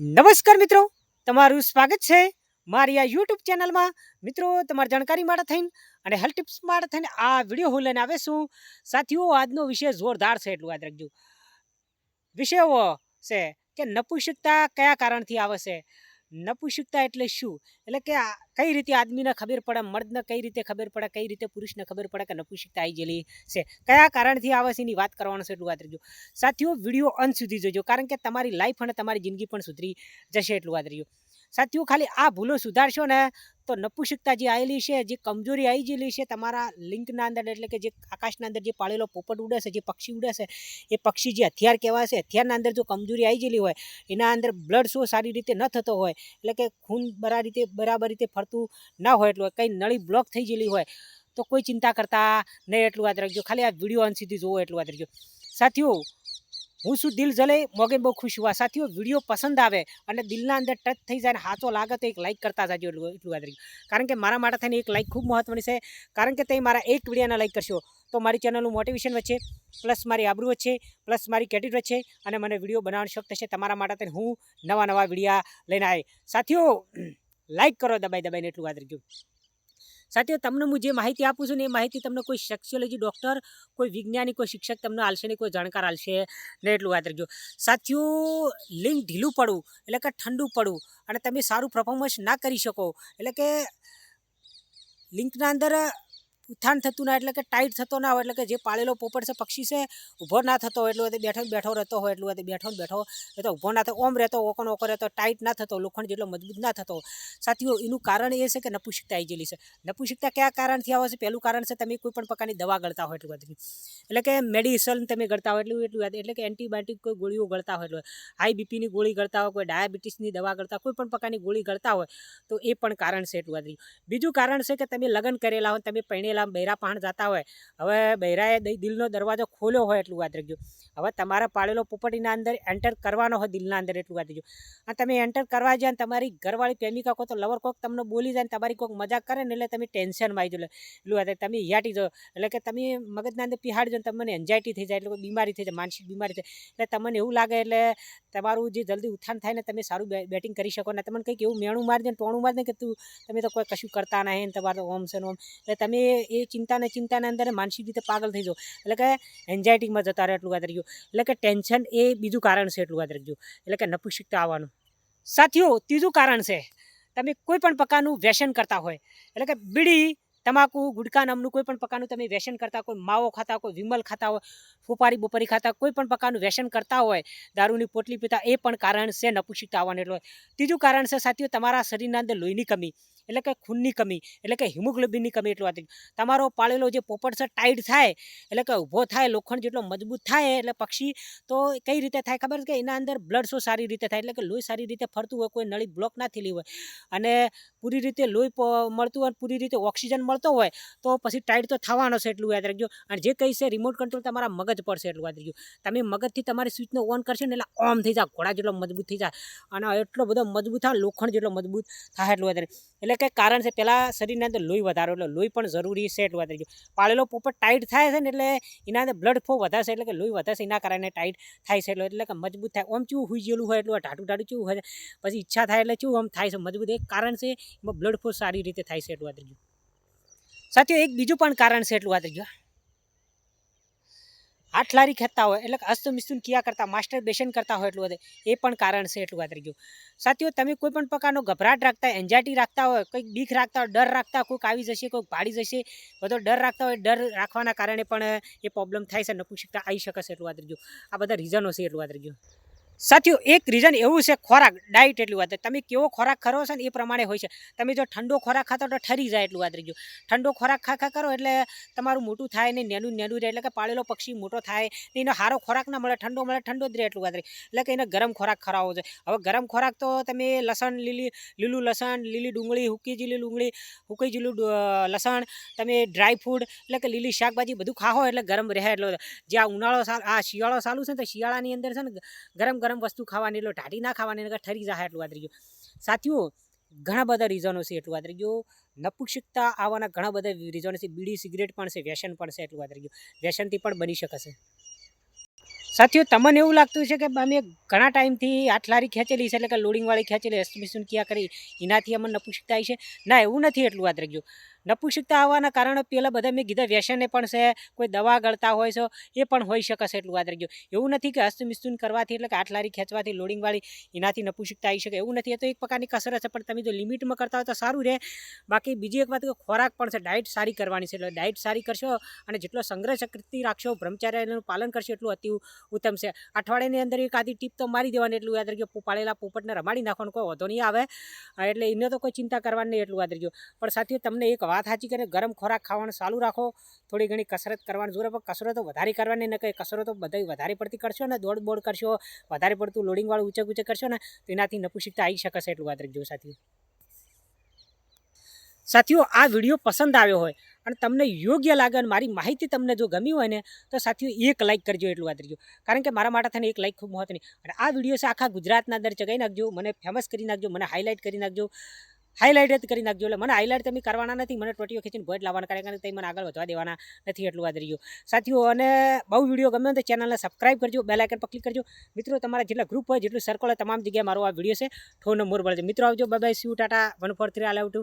નમસ્કાર મિત્રો, તમારું સ્વાગત છે મારી આ યુટ્યુબ ચેનલમાં. મિત્રો, તમારી જાણકારી માટે થઈને અને હેલ્થ ટિપ્સ માટે થઈને આ વીડિયો હું લઈને આવે છું. સાથીઓ, આજનો વિષય જોરદાર છે, એટલું યાદ રાખજો. વિષયો છે કે નપુંસકતા કયા કારણથી આવે છે? નપુંસકતા એટલે શું? એટલે કે કઈ રીતે આદમીને ખબર પડે, મર્દને કઈ રીતે ખબર પડે, કઈ રીતે પુરુષને ખબર પડે કે નપુંસકતા આવી ગયેલી છે? કયા કારણથી આવે છે એની વાત કરવાનો છે એટલું વાત રાખજો સાથીઓ, વીડિયો અંત સુધી જોજો, કારણ કે તમારી લાઈફ અને તમારી જિંદગી પણ સુધરી જશે એટલું વાત રહ્યું સાથીઓ, ખાલી આ ભૂલો સુધારશો ને, તો નપુંસકતા જે આવેલી છે, જે કમજોરી આવી ગયેલી છે, તમારા લિંકના અંદર એટલે કે જે આકાશના અંદર જે પાળેલો પોપટ ઉડે છે, જે પક્ષી ઉડે છે, એ પક્ષી જે હથિયાર કહેવાય છે, હથિયારના અંદર જો કમજોરી આવી ગયેલી હોય, એના અંદર બ્લડ શો સારી રીતે ન થતો હોય, એટલે કે ખૂન બરાબર રીતે બરાબર રીતે ફરતું ના હોય, એટલું કંઈ નળી બ્લોક થઈ ગયેલી હોય, તો કોઈ ચિંતા કરતા નહીં એટલું યાદ રાખજો. ખાલી આ વીડિયો અંત સુધી જોવો એટલું યાદ રાખજો. સાથીઓ હું શું દિલ જલે? મોગે બહુ ખુશ હુઆ સાથીઓ, વીડિયો પસંદ આવે અને દિલના અંદર ટચ થઈ જાય અને સાચો લાગે તો એક લાઇક કરતા જાજો એટલું યાદ કારણ કે મારા માટે થઈને એક લાઇક ખૂબ મહત્વની છે. કારણ કે તે મારા એક વિડીયોના લાઇક કરશો, તો મારી ચેનલનું મોટિવેશન વચ્ચે પ્લસ મારી આબરૂ વચ્ચે પ્લસ મારી ક્રેડિટ વચ્ચે અને મને વીડિયો બનાવવાનો શોખ થશે. તમારા માટે થઈને હું નવા નવા વિડીયા લઈને આવે સાથીઓ લાઇક કરો, દબાઈ દબાઈને એટલું યાદ રાખજો. સાથીઓ તમને હું જે માહિતી આપું છું ને એ માહિતી તમને કોઈ સેક્સ્યોલોજી ડૉક્ટર, કોઈ વિજ્ઞાની, કોઈ શિક્ષક તમને આલશે નહીં કોઈ જાણકાર આલશે ને એટલું યાદ રાખજો. સાથીઓ લિંક ઢીલું પડવું એટલે કે ઠંડુ પડવું અને તમે સારું પરફોર્મન્સ ના કરી શકો એટલે કે લિંકના અંદર ઉત્થાન થતું ના એટલે કે ટાઈટ થતો ના હોય, એટલે કે જે પાળેલો પોપટ છે, પક્ષી છે, ઊભો ના થતો હોય, એટલું બેઠો બેઠો રહેતો હોય, એટલું બેઠો બેઠો એ તો ઊભો ના થતો, ઓમ રહેતો, ઓકો ઓકો રહેતો, ટાઈટ ના થતો, લોખંડ જેટલો મજબૂત ના થતો. સાથીઓ, એનું કારણ એ છે કે નપુષિકતા આવી ગયેલી છે. નપુષિકતા કયા કારણથી આવે છે? પહેલું કારણ છે, તમે કોઈ પણ પ્રકારની દવા ગળતા હોય એટલું બધું. એટલે કે મેડિસન તમે ગળતા હોય એટલું એટલું એટલે કે એન્ટીબાયોટિક કોઈ ગોળીઓ ગળતા હોય એટલે હાઈ બીપીની ગોળી ગળતા હોય, કોઈ ડાયાબિટીસની દવા ગળતા કોઈ પણ પ્રકારની ગોળી ગળતા હોય, તો એ પણ કારણ છે એટલું બધું. બીજું કારણ છે કે તમે લગ્ન કરેલા હોય, તમે પરણેલા બૈરા પાણ જતા હોય. હવે બૈરાએ દિલનો દરવાજો ખોલ્યો હોય એટલું યાદ રાખજો હવે તમારા પાળેલો પોપટીના અંદર એન્ટર કરવાનો હોય દિલના અંદર એટલું યાદ રાખજો અને તમે એન્ટર કરવા જાય ને તમારી ઘરવાળી પ્રેમિકા કહો તો લવર કોક તમને બોલી જાય ને તમારી કોઈક મજાક કરે ને એટલે તમે ટેન્શનમાં આવી લો એટલું યાદ તમે હિયાટી જાઓ. એટલે કે તમે મગજના અંદર પીહાડી જાઓ તમને એન્ઝાયટી થઈ જાય, એટલે બીમારી થઈ જાય, માનસિક બીમારી થાય એટલે તમને એવું લાગે એટલે તમારું જે જલ્દી ઉત્થાન થાય ને તમે સારું બેટિંગ કરી શકો ને તમને કંઈક એવું મેણું મારજે ને ટોણું મારજે કે તું તમે તો કોઈ કશું કરતા નહીં ને તમારે ઓમ છે ઓમ. એટલે તમે એ ચિંતાને ચિંતાના અંદર માનસિક રીતે પાગલ થઈ જાઓ. એટલે કે એન્ઝાયટીમાં જતા રહે એટલું યાદ રાખજો. એટલે કે ટેન્શન એ બીજું કારણ છે એટલું યાદ રાખજો. એટલે કે નપુંસકતા આવવાનું. સાથીઓ, ત્રીજું કારણ છે, તમે કોઈ પણ પ્રકારનું વ્યસન કરતા હોય. એટલે કે બીડી તમાકુ ગુટકા નામનું કોઈ પણ પ્રકારનું તમે વ્યસન કરતા કોઈ માવો ખાતા કોઈ વિમલ ખાતા હોય ફુપારી બપોરી ખાતા કોઈ પણ પ્રકારનું વ્યસન કરતા હોય, દારૂની પોટલી પીતા, એ પણ કારણ છે નપુંસકતા આવવાનું એટલે ત્રીજું કારણ છે સાથીઓ તમારા શરીરના અંદર લોહીની કમી, એટલે કે ખૂનની કમી, એટલે કે હિમોગ્લોબિનની કમી એટલું હતી તમારો પાળેલો જે પોપટ છે ટાઈટ થાય, એટલે કે ઊભો થાય, લોખંડ જેટલો મજબૂત થાય, એટલે પક્ષી તો કઈ રીતે થાય ખબર કે એના અંદર બ્લડ શો સારી રીતે થાય, એટલે કે લોહી સારી રીતે ફરતું હોય, કોઈ નળી બ્લોક ના થયેલી હોય. અને પૂરી રીતે લોહી મળતું હોય પૂરી રીતે ઓક્સિજન મળતો હોય, તો પછી ટાઈટ તો થવાનો છે એટલું યાદ રાખજો. અને જે છે રિમોટ કંટ્રોલ તમારા મગજ પર છે એટલું યાદ રાખજો. તમે મગજથી તમારી સ્વિચને ઓન કરશો ને એટલે ઓમ થઈ જાય ઘોડા જેટલો મજબૂત થઈ જાય અને એટલો બધો મજબૂત થાય લોખંડ જેટલો મજબૂત થાય એટલું યાદ એટલે કંઈ કારણ છે પહેલાં શરીરના અંદર લોહી વધારો, એટલે લોહી પણ જરૂરી છે એટલું યાદ રાખજો. પાળેલો પોપટ ટાઈટ થાય છે ને એટલે એના અંદર બ્લડ ફ્લો વધારશે એટલે કે લોહી વધારશે, એના કારણે ટાઈટ થાય છે એટલે એટલે કે મજબૂત થાય. ઓમ ચેવું હુઈ ગયેલું હોય એટલું ટાટું ટાટું ચેવું હોય પછી ઈચ્છા થાય એટલે ચેવું આમ થાય છે, મજબૂત. એક કારણ છે, એમાં બ્લડ ફ્લો સારી રીતે થાય છે એટલું યાદ રાખજો. સાથીઓ, એક બીજું પણ કારણ છે એટલું વાત રાખજો આઠલારી લારી ખેંચતા હોય, એટલે કે હસ્તમિસ્તુન કિયા કરતા, માસ્ટર બેસન કરતા હોય એટલું વધે એ પણ કારણ છે એટલું યાદ ગયું સાથીઓ, તમે કોઈ પણ પ્રકારનો ગભરાટ રાખતા એન્ઝાયટી રાખતા હોય, કંઈક બીક રાખતા હોય, ડર રાખતા, કોઈક આવી જશે, કોઈક ભાડી જશે, બધો ડર રાખતા હોય, ડર રાખવાના કારણે પણ, એ પ્રોબ્લેમ થાય છે, નપુંસકતા આવી શકે છે એટલું યાદ ગયું આ બધા રીઝનો છે એટલું વાત રાખજો સાથીઓ એક રીઝન એવું છે, ખોરાક ડાયટ એટલું વાત તમે કેવો ખોરાક ખરો છો ને એ પ્રમાણે હોય છે. તમે જો ઠંડો ખોરાક ખાતો તો ઠરી જાય એટલું વાત રહીજો ઠંડો ખોરાક ખા ખા કરો એટલે તમારું મોટું થાય ને નેનું નેનું રહે એટલે કે પાળેલો પક્ષી મોટો થાય ને એનો સારો ખોરાક ના મળે, ઠંડો મળે, ઠંડો જ રહે એટલું વાત રહી. એટલે કે એને ગરમ ખોરાક ખરાવો છે હવે ગરમ ખોરાક તો તમે લસણ, લીલી, લીલું લસણ, લીલી ડુંગળી, હુકી જીલી ડુંગળી, હુકી જીલું લસણ, તમે ડ્રાય ફૂડ એટલે કે લીલી શાકભાજી બધું ખાઓ એટલે ગરમ રહે એટલો જે આ ઉનાળો આ શિયાળો ચાલુ છે ને તો શિયાળાની અંદર છે ને ગરમ ગરમ વસ્તુ ખાવાની એટલે ઢાટી ના ખાવાની, નકર ઠરી જાય એટલું વાત રહ્યું સાથીઓ, ઘણા બધા રીઝનો છે એટલું વાત રહ્યું નપુક્ષિકતા આવવાના ઘણા બધા રીઝનો છે. બીડી સિગરેટ પણ છે, વ્યસન પણ છે એટલું વાત રહ્યું વ્યસનથી પણ બની શકે છે. સાથીઓ, તમને એવું લાગતું છે કે અમે ઘણા ટાઈમથી આટલારી ખેંચેલી છે, એટલે કે લોડિંગવાળી ખેંચેલી એસ્ટિમેશન ક્યાં કરી, એનાથી અમને નપુક્ષિકતા આવી છે? ના, એવું નથી એટલું વાત રાખજો નપુંસકતા આવવાના કારણે પહેલાં બધા મેં કીધા વ્યસને પણ છે, કોઈ દવા ગળતા હોય છે, એ પણ હોઈ શકે એટલું યાદ રાખજો એવું નથી કે હસ્તમિસ્તુન કરવાથી એટલે કે આટલારી ખેંચવાથી, લોડિંગવાળી એનાથી નપુંસકતા આવી શકે, એવું નથી. એ તો એક પ્રકારની કસરત છે, પણ તમે જો લિમિટમાં કરતા હોય તો સારું રહે. બાકી બીજી એક વાત કે ખોરાક પણ છે, ડાયટ સારી કરવાની છે, એટલે ડાયટ સારી કરશો અને જેટલો સંગ્રહ શક્તિ રાખશો, બ્રહ્મચાર્યનું પાલન કરશો એટલું અતિ ઉત્તમ છે. અઠવાડિયાની અંદર એક આધી ટીપ તો મારી દેવાની એટલું યાદ રાખજો પાળેલા પોપટને રમાડી નાખવાનું કોઈ વધો નહીં આવે, એટલે એને તો કોઈ ચિંતા કરવાની નહીં એટલું યાદ રાખજો પણ સાથીઓ, તમને એક વાત સાચી કરીને ગરમ ખોરાક ખાવાનું ચાલુ રાખો. થોડી ઘણી કસરત કરવાની જરૂર પણ કસરતો વધારે કરવાની ન કંઈ કસરતો બધા વધારે પડતી કરશો ને દોડ બોડ કરશો, વધારે પડતું લોડિંગવાળું ઊંચક ઊંચક કરશો ને તો એનાથી નપુશિકતા આવી શકે છે એટલું વાત રાખજો સાથીઓ સાથીઓ, આ વીડિયો પસંદ આવ્યો હોય અને તમને યોગ્ય લાગે અને મારી માહિતી તમને જો ગમી હોય ને, તો સાથીઓ એક લાઇક કરજો એટલું વાત કરજો કારણ કે મારા માટે થઈને એક લાઇક ખૂબ મહત્વની. અને આ વીડિયો છે આખા ગુજરાતના અંદર ચગાવી નાખજો, મને ફેમસ કરી નાખજો, મને હાઇલાઇટ કરી નાખજો. હાઇલાઇટ જ કરી નાખજો. એટલે મને હાઇલાઇટ તમે કરવાના નથી. મને ટોટીઓ ખેંચીને ભોજ લાવવાના કારણ કે તમે મને આગળ વધવા દેવાના નથી એટલું વાત રહ્યું સાથીઓ, અને બહુ વીડિયો ગમે તો ચેનલને સબસ્ક્રાઇબ કરજો બેલ આઇકન પર ક્લિક કરજો. મિત્રો, તમારા જેટલા ગ્રુપ હોય, જેટલું સર્કલ હોય, તમામ જગ્યાએ મારો આ વીડિયો છે. ફોન નંબર મળે મિત્રો, આવજો. Bye bye tata one four three all out